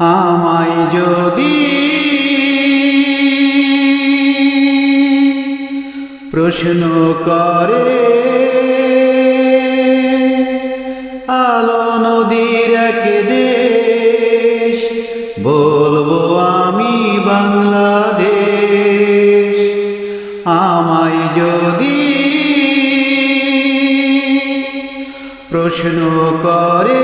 আমায় যদি প্রশ্ন করে, আলো নদীর এক দেশ, বলব আমি বাংলাদেশ। আমায় যদি প্রশ্ন করে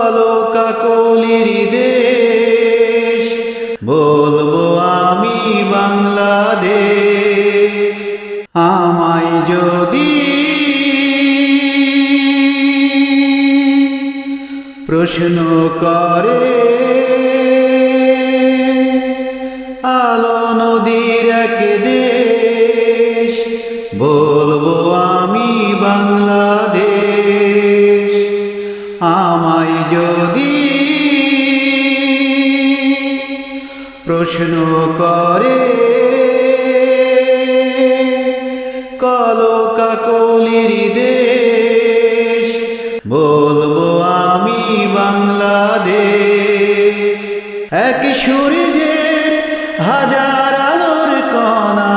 কালো কাকলির দেশ। বলব আমি বাংলাদেশ। আমায় যদি প্রশ্ন করে প্রশ্ন করে। কালো কাকলির দেশ, বলব আমি বাংলাদেশ। এক সূর্যের হাজার আলোর কণা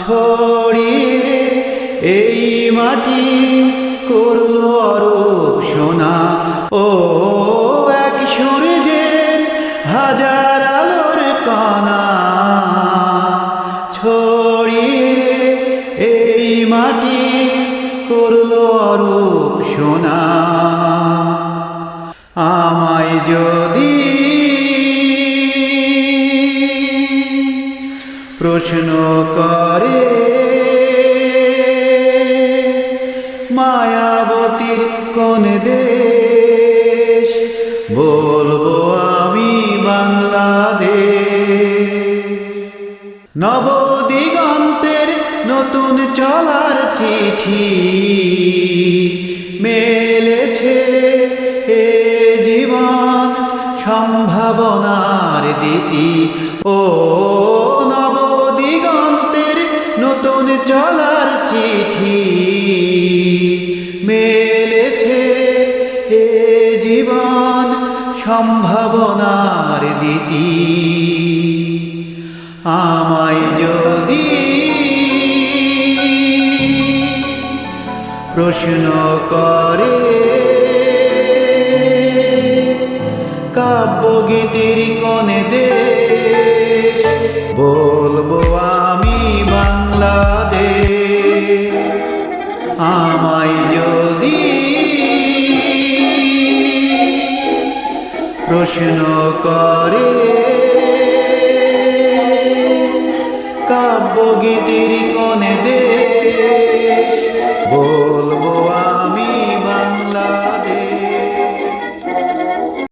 ছড়িয়ে এই মাটি করল অরূপ সোনা। ও ছড়িয়ে এই মাটি করল অরূপ সোনা। আমায় যদি প্রশ্ন করে, মায়াবতীর কোন দেশ? বলব আমি বাংলাদেশ। নবদিগন্তের চিঠি মেলেছে এ জীবন সম্ভাবনার দিতি। ও নবদিগন্তের নতুন চলার চিঠি। মেলেছে এ জীবন সম্ভাবনার দিতি। আমায় প্রশ্ন করে। কাব্যগীতির কোনে দেশ, বলব আমি বাংলাদেশ। আমায় যদি প্রশ্ন করে। কাব্যগীতির কোনে দেশ